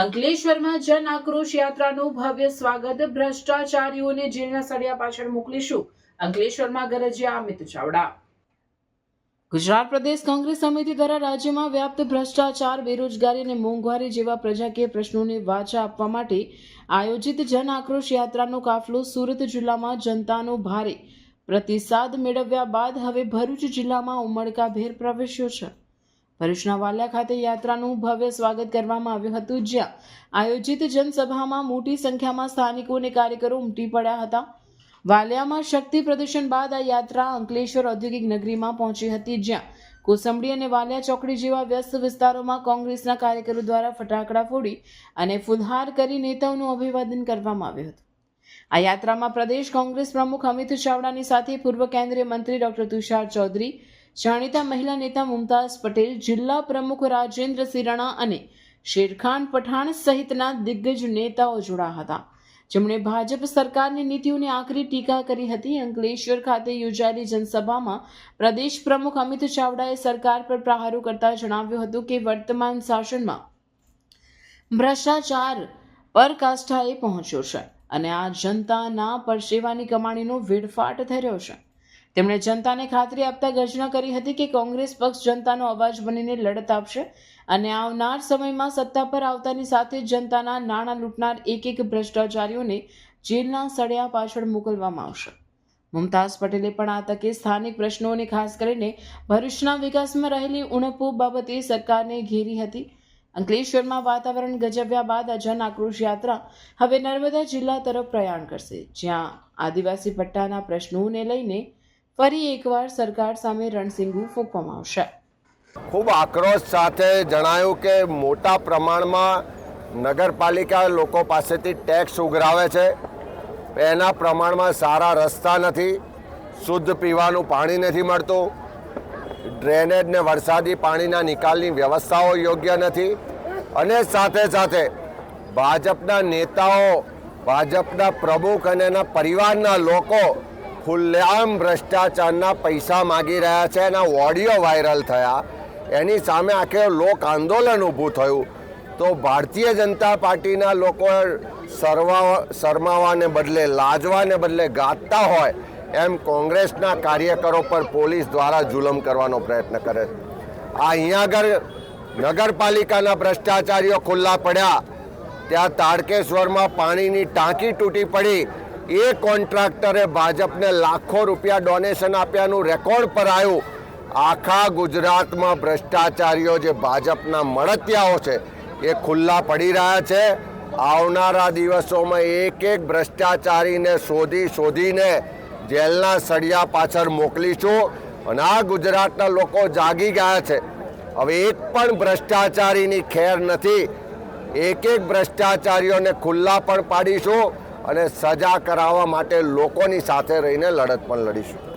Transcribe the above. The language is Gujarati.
અંકલેશ્વરમાં જન આક્રોશ યાત્રાનું ભવ્ય સ્વાગત ભ્રષ્ટાચારીઓને જેલના સળિયા પાછળ મોકલીશું. અંકલેશ્વરમાં ગરજ્યા અમિત ચાવડા. ગુજરાત પ્રદેશ કોંગ્રેસ સમિતિ દ્વારા રાજ્યમાં વ્યાપ્ત ભ્રષ્ટાચાર, બેરોજગારી અને મોંઘવારી જેવા પ્રજાકીય પ્રશ્નોને વાચા આપવા માટે આયોજિત જન આક્રોશ યાત્રાનો કાફલો સુરત જિલ્લામાં જનતાનો ભારે પ્રતિસાદ મેળવ્યા બાદ હવે ભરૂચ જિલ્લામાં ઉમળકાભેર પ્રવેશ્યો છે. ભરૂચના વાલિયા ખાતે યાત્રાનું ભવ્ય સ્વાગત કરવામાં આવ્યું હતું, જ્યાં આયોજિત જનસભામાં મોટી સંખ્યામાં સ્થાનિકો અને કાર્યકરો ઉમટી પડ્યા હતા. વાલિયામાં શક્તિ પ્રદર્શન બાદ આ યાત્રા અંકલેશ્વર ઔદ્યોગિક નગરીમાં પહોંચી હતી, જ્યાં કોસંબડી અને વાલિયા ચોકડી જેવા વ્યસ્ત વિસ્તારોમાં કોંગ્રેસના કાર્યકરો દ્વારા ફટાકડા ફોડી અને ફુલહાર કરી નેતાઓનું અભિવાદન કરવામાં આવ્યું હતું. આ યાત્રામાં પ્રદેશ કોંગ્રેસ પ્રમુખ અમિત ચાવડાની સાથે પૂર્વ કેન્દ્રીય મંત્રી ડોક્ટર તુષાર ચૌધરી જાણીતા મહિલા નેતા મુમતાઝ પટેલ, જિલ્લા પ્રમુખ રાજેન્દ્ર સિરાણા અને શેરખાન પઠાણ સહિતના દિગ્ગજ નેતાઓ જોડાયા હતા. જેમણે ભાજપ સરકારની નીતિઓની આકરી ટીકા કરી હતી. અંકલેશ્વર ખાતે યોજાયેલી જનસભામાં પ્રદેશ પ્રમુખ અમિત ચાવડાએ સરકાર પર પ્રહારો કરતા જણાવ્યું હતું કે, વર્તમાન શાસનમાં ભ્રષ્ટાચાર પરકાષ્ઠાએ પહોંચ્યો છે અને આ જનતાના પરસેવાની કમાણીનો વેડફાટ થઈ રહ્યો છે. તેમણે જનતાને ખાતરી આપતા ઘોષણા કરી હતી કે કોંગ્રેસ પક્ષ જનતાનો અવાજ બનીને લડત આપશે અને આવનાર સમયમાં સત્તા પર આવતાની સાથે જ જનતાના નાણાં લૂંટનાર એક એક ભ્રષ્ટાચારીઓને જેલના સળિયા પાછળ મોકલવામાં આવશે. મુમતાઝ પટેલે પણ આ તકે સ્થાનિક પ્રશ્નોને ખાસ કરીને ભરૂચના વિકાસમાં રહેલી ઉણપો બાબતે સરકારને ઘેરી હતી. અંકલેશ્વરમાં વાતાવરણ ગજવ્યા બાદ આ જન આક્રોશ યાત્રા હવે નર્મદા જિલ્લા તરફ પ્રયાણ કરશે. જ્યાં આદિવાસી પટ્ટાના પ્રશ્નોને લઈને ફરી એકવાર સરકાર સામે રણસિંગુ ફૂંકવામાં આવશે. ખૂબ આક્રોશ સાથે જણાયું કે મોટા પ્રમાણમાં નગરપાલિકા લોકો પાસેથી ટેક્સ ઉઘરાવે છે. એના પ્રમાણમાં સારા રસ્તા નથી. શુદ્ધ પીવાનું પાણી નથી મળતું. ડ્રેનેજ ને વરસાદી પાણીના નિકાલની વ્યવસ્થાઓ યોગ્ય નથી. અને સાથે સાથે ભાજપના નેતાઓ, ભાજપના પ્રમુખ અને એના પરિવારના લોકો ખુલ્લેઆમ ભ્રષ્ટાચારના પૈસા માગી રહ્યા છે એના ઓડિયો વાયરલ થયા. એની સામે આખે લોક આંદોલન ઊભું થયું. તો ભારતીય જનતા પાર્ટીના લોકો સરવા, શરમાવાને બદલે, લાજવાને બદલે ગાતા હોય એમ કોંગ્રેસના કાર્યકરો પર પોલીસ દ્વારા જુલમ કરવાનો પ્રયત્ન કરે. છે આ અહીંયા આગળ નગરપાલિકાના ભ્રષ્ટાચારીઓ ખુલ્લા પડ્યા. ત્યાં તાડકેશ્વરમાં પાણીની ટાંકી તૂટી પડી. એ કોન્ટ્રાક્ટરે ભાજપને લાખો રૂપિયા ડોનેશન આપ્યાનું રેકોર્ડ પર આવ્યું. આખા ગુજરાતમાં ભ્રષ્ટાચારીઓ જે ભાજપના મળતિયાઓ છે, એ ખુલ્લા પડી રહ્યા છે. આવનારા દિવસોમાં એક એક ભ્રષ્ટાચારીને શોધી શોધીને જેલના સળિયા પાછળ મોકલીશું અને આ ગુજરાતના લોકો જાગી ગયા છે. હવે એક પણ ભ્રષ્ટાચારીની ખેર નથી. એક એક ભ્રષ્ટાચારીઓને ખુલ્લા પણ પાડીશું. અને સજા કરાવવા માટે લોકોની સાથે રહીને લડત પણ લડીશું.